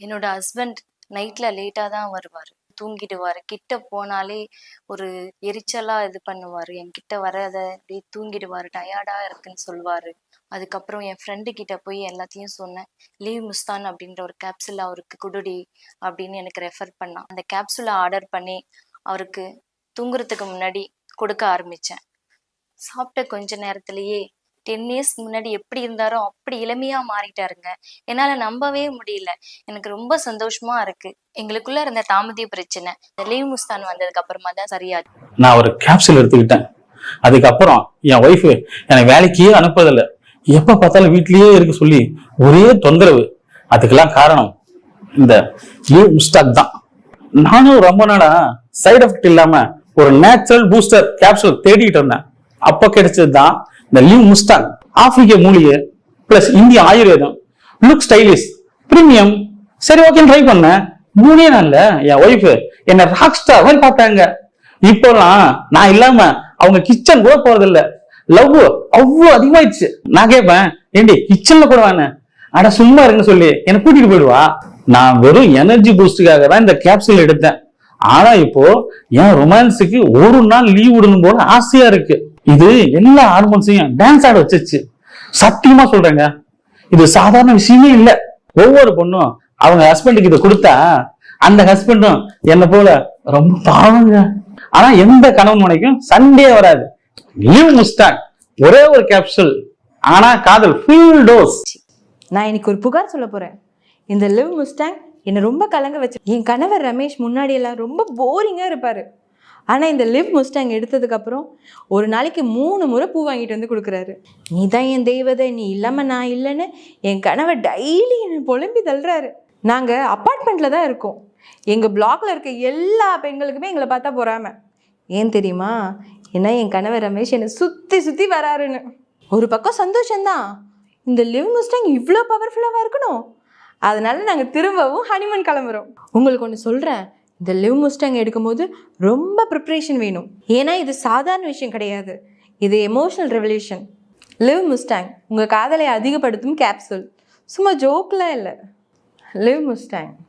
என்னோட ஹஸ்பண்ட் நைட்ல லேட்டாக தான் வருவார். தூங்கிடுவார். கிட்ட போனாலே ஒரு எரிச்சலாக இது பண்ணுவார். என்கிட்ட வராத அப்படியே தூங்கிடுவார் டயர்டாக இருக்குன்னு சொல்லுவார். அதுக்கப்புறம் என் ஃப்ரெண்டு கிட்ட போய் எல்லாத்தையும் சொன்னேன். லீவ் முஸ்தான் அப்படின்ற ஒரு கேப்சூல் அவருக்கு குடுடி அப்படின்னு எனக்கு ரெஃபர் பண்ணான். அந்த கேப்சூலை ஆர்டர் பண்ணி அவருக்கு தூங்குறதுக்கு முன்னாடி கொடுக்க ஆரம்பித்தேன் சாப்பிட்ட கொஞ்ச நேரத்திலேயே டென் இயர்ஸ் முன்னாடி எப்படி இருந்தாரோ அப்படி இளமையா மாறிட்டாருங்க. என்னால நம்பவே முடியல. எனக்கு ரொம்ப சந்தோஷமா இருக்கு. எங்களுக்குள்ள இருந்த தாமதிய பிரச்சனை. இந்த லீவ் முஸ்தான் வந்ததுக்கு அப்புறமா தான் சரியா நான் ஒரு கேப்சூல் எடுத்துக்கிட்டேன். அதுக்கப்புறம் என் ஒய்ஃபு என்னை வேலைக்கே அனுப்புறதில்ல. எப்ப பார்த்தாலும் வீட்லயே இருக்க சொல்லி ஒரே தொந்தரவு. அதுக்கெல்லாம் காரணம் இந்த லீவ் முஸ்டாக் தான். நானும் ரொம்ப நாளா சைடு எஃபெக்ட் இல்லாம ஒரு நேச்சுரல் பூஸ்டர் கேப்சூல் தேடிட்டு இருந்தேன். அப்ப கிடைச்சது தான் இந்த லீவ் முஸ்டாங் ஆப்பிரிக்க மூலிகை பிளஸ் இந்திய ஆயுர்வேதம். லுக் ஸ்டைலிஷ் பிரீமியம் சரி ஓகே ட்ரை பண்ணேன் மூணே நாள்ல என் ஒய்ஃப் என்ன ராக் ஸ்டார் மாதிரி பார்த்தாங்க. இப்போலாம் நான் இல்லாம அவங்க கிச்சன் கூட போறதில்ல. லவ் அவ்வளோ அதிகமாயிடுச்சு. நான் கேட்பேன் ஏண்டி கிச்சன்ல கூட வேணேன் அட சும்மா இருங்க சொல்லி என்னை கூட்டிட்டு போயிடுவா. நான் வெறும் எனர்ஜி பூஸ்டுக்காக தான் இந்த கேப்சூல் எடுத்தேன். ஆனா இப்போ என் ரொமான்ஸுக்கு ஒரு நாள் லீவ் விடணும் போல ஆசையா இருக்கு. இது எல்லா ஹார்மோன்ஸையும் டான்ஸ் ஆட வச்சிருச்சு. சத்தியமா சொல்றேங்க. இது சாதாரண விஷயமே இல்லை. ஒவ்வொரு பொண்ணும் அவங்க ஹஸ்பண்டுக்கு இதை கொடுத்தா அந்த ஹஸ்பண்டும் என்ன போல ரொம்ப பாவங்க. ஆனா எந்த கணவன் மனைக்கும் சண்டே வராது. லீவ் முஸ்டாக் ஒரே ஒரு கேப்சூல் ஆனா காதல் ஃபுல் டோஸ் நான் இன்னைக்கு ஒரு புகார் சொல்ல போறேன். இந்த லிவ் முஸ்டாங் என்னை ரொம்ப கலங்க வச்சு என் கணவர் ரமேஷ் முன்னாடி எல்லாம் ரொம்ப போரிங்கா இருப்பார். ஆனால் இந்த லிவ் முஸ்டாங் எடுத்ததுக்கப்புறம் ஒரு நாளைக்கு மூணு முறை பூ வாங்கிட்டு வந்து கொடுக்குறாரு. நீ தான் என் தெய்வதை நீ இல்லாமல் நான் இல்லைன்னு என் கணவர் டெய்லி என்னை புலம்பி தள்ளுறாரு. நாங்கள் அப்பார்ட்மெண்ட்டில் தான் இருக்கோம். எங்கள் பிளாக்ல இருக்க எல்லா பெண்களுக்குமே எங்களை பார்த்தா பொறாம. ஏன் தெரியுமா? ஏன்னா என் கணவர் ரமேஷ் என்னை சுற்றி சுற்றி வராருன்னு. ஒரு பக்கம் சந்தோஷம்தான். இந்த லிவ் முஸ்டாங் இவ்வளோ பவர்ஃபுல்லாக இருக்கணும். அதனால நாங்கள் திரும்பவும் ஹனிமன் கிளம்புறோம். உங்களுக்கு ஒன்று சொல்கிறேன் இந்த லிவ் முஸ்டாங் எடுக்கும்போது ரொம்ப ப்ரிப்ரேஷன் வேணும். ஏன்னா இது சாதாரண விஷயம் கிடையாது. இது எமோஷனல் ரெவல்யூஷன் லிவ் முஸ்டாங் உங்கள் காதலை அதிகப்படுத்தும் கேப்சூல் சும்மா ஜோக்கெலாம் இல்லை. Live Mustang.